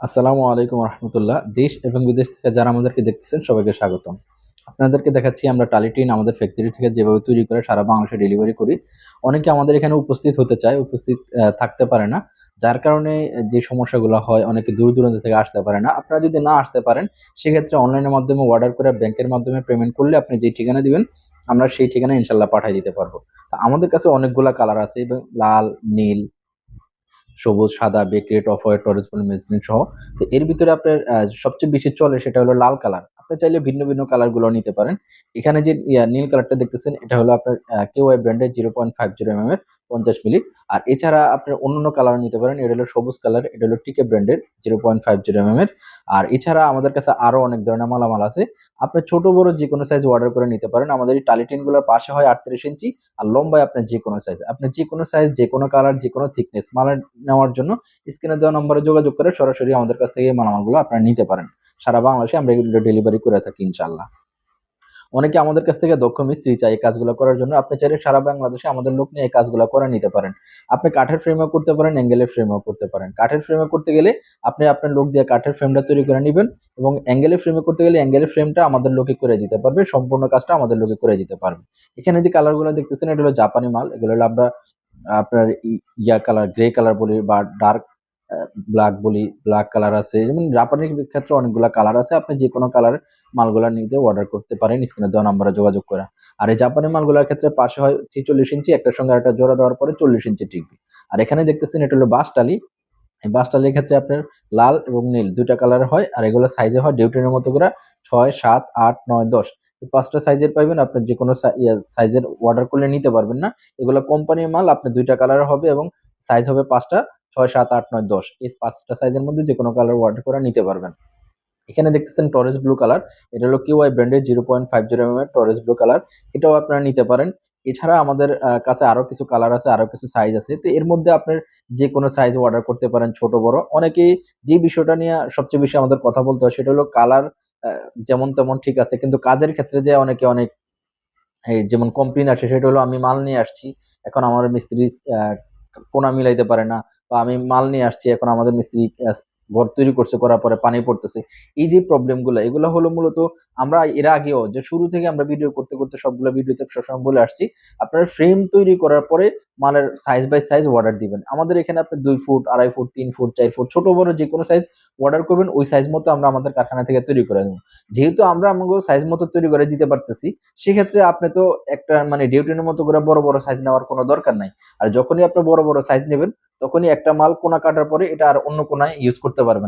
আসসালামু আলাইকুম রহমতুল্লাহ। দেশ এবং বিদেশ থেকে যারা আমাদেরকে দেখতেছেন, সবাইকে স্বাগতম। আপনাদেরকে দেখাচ্ছি আমরা টালিটিন আমাদের ফ্যাক্টরি থেকে যেভাবে তৈরি করে সারা বাংলাদেশে ডেলিভারি করি। অনেকে আমাদের এখানে উপস্থিত হতে চায়, উপস্থিত থাকতে পারে না। যার কারণে যে সমস্যাগুলো হয়, অনেকে দূর দূরান্ত থেকে আসতে পারে না। আপনারা যদি না আসতে পারেন, সেক্ষেত্রে অনলাইনের মাধ্যমে অর্ডার করে ব্যাংকের মাধ্যমে পেমেন্ট করলে আপনি যে ঠিকানা দিবেন, আমরা সেই ঠিকানা ইনশাল্লাহ পাঠিয়ে দিতে পারব। তা আমাদের কাছে অনেকগুলা কালার আছে এবং লাল, নীল সবুজ, সাদা বেকরেট অফ হোয়াইট অরেঞ্জ মেজলিন সহ। তো এর ভিতরে আপনার সবচেয়ে বেশি চলে সেটা হলো লাল কালার। আপনি চাইলে ভিন্ন ভিন্ন কালারগুলো নিতে পারেন। এখানে যে নীল কালারটা দেখতেছেন, এটা হলো আপনার কেউ ওয়াই ব্র্যান্ডের zero point five zero M এর পঞ্চাশ মিলি। আর এছাড়া আপনার অন্য কালার নিতে পারেন, এটা হলো সবুজ কালার, এটা হলো টিকে ব্র্যান্ডের zero point five zero M এর। আর এছাড়া আমাদের কাছে আরও অনেক ধরনের মালামাল আছে। আপনি ছোট, বড় যে কোনো সাইজ অর্ডার করে নিতে পারেন। আমাদের এই টালিটিনগুলোর পাশে হয় আটত্রিশ ইঞ্চি, আর লম্বায় আপনার যে কোনো সাইজ আপনি যে কোনো সাইজ যে কোনো কালার যে কোনো থিকনেস মাল নেওয়ার জন্য স্ক্রিনে দেওয়া নম্বরে যোগাযোগ করে সরাসরি আমাদের কাছ থেকে মালামালগুলো আপনারা নিতে পারেন। সারা বাংলাদেশে আমরা এগুলো ডেলিভারি করে থাকি ইনশাল্লাহ অনেকে আমাদের কাছ থেকে দক্ষ মিস্ত্রি চাই এই কাজগুলো করার জন্য। আপনি চাইলে সারা বাংলাদেশে আমাদের লোক নিয়ে এই কাজগুলো করে নিতে পারেন। আপনি কাঠের ফ্রেমও করতে পারেন অ্যাঙ্গেলের ফ্রেমও করতে পারেন। কাঠের ফ্রেমে করতে গেলে আপনি আপনার লোক দিয়ে কাঠের ফ্রেমটা তৈরি করে নেবেন এবং অ্যাঙ্গেলের ফ্রেমে করতে গেলে অ্যাঙ্গেলের ফ্রেমটা আমাদের লোকে করে দিতে পারবে, সম্পূর্ণ কাজটা আমাদের লোকে করে দিতে পারবে। এখানে যে কালারগুলো দেখতেছেন, এটা হলো জাপানি মাল, এগুলো হলো আমরা আপনার ইয়া কালার গ্রে কালার বলি বা ডার্ক ব্ল্যাক বলি ব্ল্যাক কালার আছে। যেমন জাপানের ক্ষেত্রে অনেকগুলা কালার আছে। আপনি যে কোনো কালার মালগুলা নিতে অর্ডার করতে পারেন স্ক্রিনে দেওয়া নাম্বারে যোগাযোগ করে। আর এই জাপানি মালগুলোর ক্ষেত্রে পাশে হয় ছিচল্লিশ ইঞ্চি একটার সঙ্গে একটা জোড়া দেওয়ার পরে চল্লিশ ইঞ্চি টিকবে। আর এখানে দেখতেছেন এটা হলো বাসটালি। এই বাসটালির ক্ষেত্রে আপনার লাল এবং নীল দুইটা কালার হয়, আর এগুলো সাইজে হয় ডিউটিনের মতো করে ছয়, সাত, আট, নয়, দশ। পাঁচটা সাইজের পাইবেন আপনি যে কোনো সাইজের অর্ডার করলে নিতে পারবেন না। এগুলো কোম্পানির মাল আপনি দুইটা কালার হবে এবং সাইজ হবে পাঁচটা, ছয়, সাত, আট, নয়, দশ। এই পাঁচটা সাইজের মধ্যে যে কোনো কালার অর্ডার করে নিতে পারবেন। এখানে দেখতেছেন টরেস ব্লু কালার এটা হলো কিউআই ব্র্যান্ডের zero point five zero M এর টরেস ব্লু কালার এটাও আপনারা নিতে পারেন। এছাড়া আমাদের কাছে আরও কিছু কালার আছে আরও কিছু সাইজ আছে, তো এর মধ্যে আপনার যে কোনো সাইজ অর্ডার করতে পারেন, ছোট, বড়। অনেকেই যে বিষয়টা নিয়ে সবচেয়ে বেশি আমাদের কথা বলতে হয়, সেটা হলো কালার যেমন তেমন ঠিক আছে। কিন্তু কাজের ক্ষেত্রে যে অনেকে অনেক, এই যেমন কমপ্লেন আসে, সেটা হলো আমি মাল নিয়ে আসছি, এখন আমার মিস্ত্রি কোনা মিলাইতে পারে না, বা আমি মাল নিয়ে আসছি, এখন আমাদের মিস্ত্রি ঘর তৈরি করছে, করার পরে পানি পড়তেছে। এই যে প্রবলেমগুলো এগুলো হলো মূলত আমরা এর আগেও যে শুরু থেকে আমরা ভিডিও করতে করতে সবগুলো ভিডিওতে সবসময় বলে আসছি, আপনার ফ্রেম তৈরি করার পরে মালের সাইজ বাই সাইজ অর্ডার দিবেন। আমাদের এখানে আপনি দুই ফুট, আড়াই ফুট, তিন ফুট, চার ফুট, ছোট, বড় যে কোনো সাইজ অর্ডার করবেন, ওই সাইজ মতো আমরা আমাদের কারখানা থেকে তৈরি করে দেবো। যেহেতু আমরা আমাকে সাইজ মতো তৈরি করে দিতে পারতেছি, সেক্ষেত্রে আপনি তো একটা মানে ডিউটিনের মতো করে বড় বড় সাইজ নেওয়ার কোনো দরকার নাই। আর যখনই আপনি বড় বড় সাইজ নেবেন, তখনই একটা মাল কোনা কাটার পরে এটা আর অন্য কোনায় ইউজ করতে পারবেন।